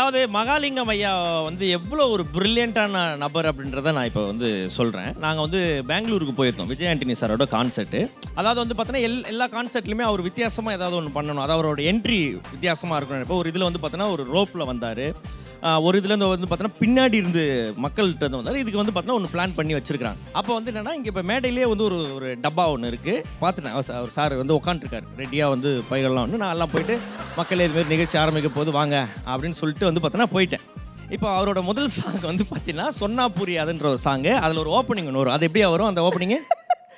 அதாவது மகாலிங்கம் ஐயா வந்து எவ்வளோ ஒரு பிரில்லியண்ட்டான நபர் அப்படின்றத நான் இப்போ வந்து சொல்கிறேன் நாங்கள் வந்து பெங்களூருக்கு போயிருந்தோம் விஜய் ஆண்டனி சாரோட கான்சர்ட்டு அதாவது வந்து பார்த்தோன்னா எல் எல்லா கான்சர்ட்லையுமே அவர் வித்தியாசமாக ஏதாவது ஒன்று பண்ணணும். அதாவது அவரோட என்ட்ரி வித்தியாசமாக இருக்கணும் இப்போ ஒரு இதில் வந்து பார்த்தோன்னா ஒரு ரோப்பில் வந்தார். ஒரு இதில் இருந்து வந்து பார்த்தோன்னா பின்னாடி இருந்து மக்கள்கிட்ட இருந்து வந்தார். இதுக்கு வந்து பார்த்தோன்னா ஒன்று பிளான் பண்ணி வச்சிருக்காங்க அப்போ வந்து என்னன்னா இங்கே இப்போ மேடையிலேயே வந்து ஒரு ஒரு டப்பா ஒன்று இருக்குது பார்த்துட்டேன் அவர் அவர் சார் வந்து உட்காந்துருக்காரு ரெடியாக வந்து பயிரெல்லாம் வந்து நான் எல்லாம் போயிட்டு மக்களே இதுமாரி நிகழ்ச்சி ஆரம்பிக்க போது வாங்க அப்படின்னு சொல்லிட்டு வந்து பார்த்தோன்னா போயிட்டேன். இப்போ அவரோட முதல் சாங் வந்து பார்த்தீங்கன்னா சொன்னா புரியாதுன்ற ஒரு சாங்கு அதில் ஒரு ஓப்பனிங் ஒன்று வரும். அது எப்படியா வரும் அந்த ஓப்பனிங்கு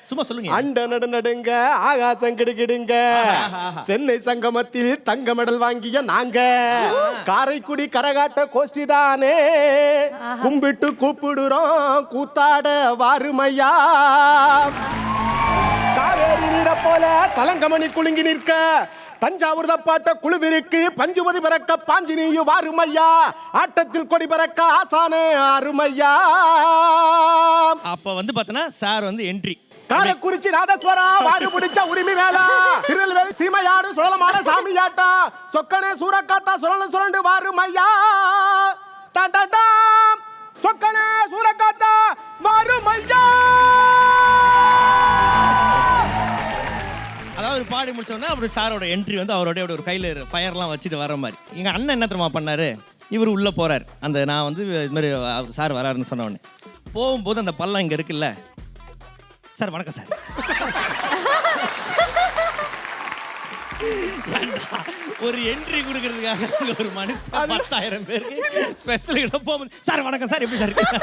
சும்மா சொல்லுங்க. அண்ட நடு நடுங்க ஆகாசம் கிடுகிடுங்க. சென்னை சங்கமத்தில் தங்க மெடல் வாங்கிய நாங்க. காரைக்குடி கரகாட்ட கோஷ்டி தானே. கும்பிட்டு கூப்பிடுறோம் கூத்தாட வாருமையா. சலங்கமணி குலுங்கி நிற்க. தஞ்சாவூர் தப்பாட்ட குழுவிற்கு பஞ்சுமதி பிறக்க பாஞ்சி நீயும் வாருமையா. ஆட்டத்தில் கொடி பிறக்க ஆசானே அருமையா. அப்போ வந்து பார்த்தோன்னா சார் வந்து என்ட்ரி காரக்குறிச்சி நாதஸ்வரா வாரு பிடிச்ச உரிமை வேலா திருநெல்வேலி சீமையாடு சுழலமான சாமியாட்டா. சொக்கனே சூரக்காத்தா சுழல சுரண்டு வாரு மையா அதாவது ஒரு பாடி முடிச்சோடனே அப்படி சாரோட என்ட்ரி வந்து அவரோட ஒரு கையில் ஃபயர்லாம் வச்சுட்டு வர மாதிரி. எங்கள் அண்ணன் என்ன தெரியுமா பண்ணாரு? இவர் உள்ளே போறார். அந்த நான் வந்து இது மாதிரி அவர் சார் வராருன்னு சொன்ன உடனே. போகும்போது அந்த பள்ளம் இங்கே இருக்குல்ல? சார் வணக்கம் சார். ஒரு என்ட்ரி கொடுக்கறதுக்காக அங்க ஒரு மனுஷன் பத்தாயிரம் பேருக்கு ஸ்பெஷல் இடம் போகும்போது சார் வணக்கம் சார். எப்படி சார் இருக்கீங்க?"